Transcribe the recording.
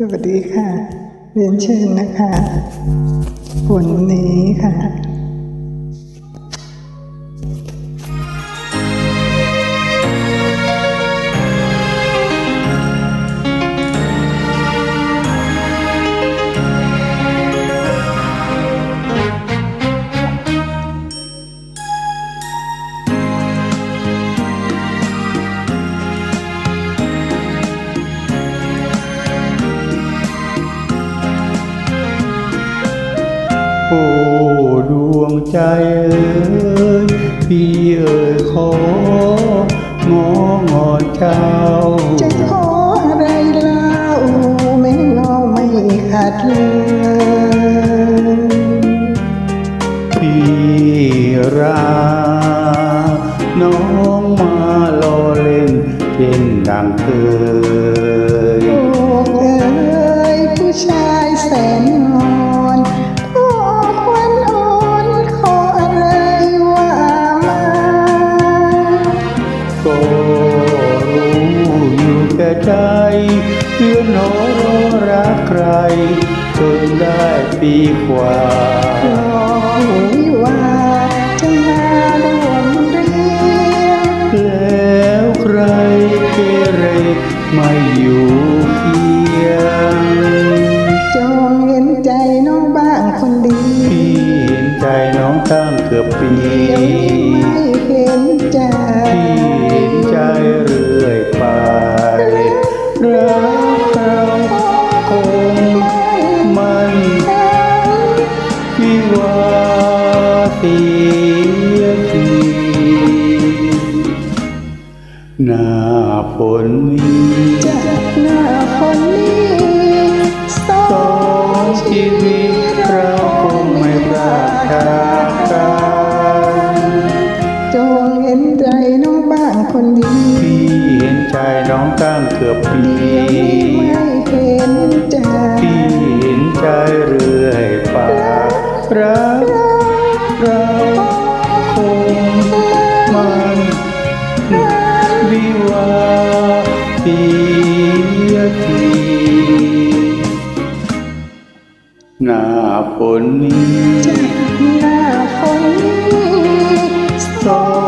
สวัสดีค่ะ เรียนเชิญนะคะวันนี้ค่ะ โอ้ดวงใจเอ๋ยพี่เอ๋ยขององอนเจ้า จะขออะไรเล่าไม่งอไม่ขาดเลยพี่ราน้องมาลอเล่นเป็นดังเคย ใจเพื่อนน้อรอรักใครจนได้ปีกว่ารอวิวาจะมาร่วมเรียแล้วใครเกเรไม่อยู่เคียงจงเห็นใจน้องบ้างคนดี พี่เห็นใจน้องตั้งเกือบปีไม่เห็นใจ ฝนนี้จากหน้าคนนี้สอสองงชีชีวิวิตตเราคงไม่พลาดจากกันจงเห็นใจน้องบ้างคนดีพี่เห็นใจน้องตั้งเกือบปี สียทีหน้าฝนนี้จากหน้าคนนี้สองชีวิต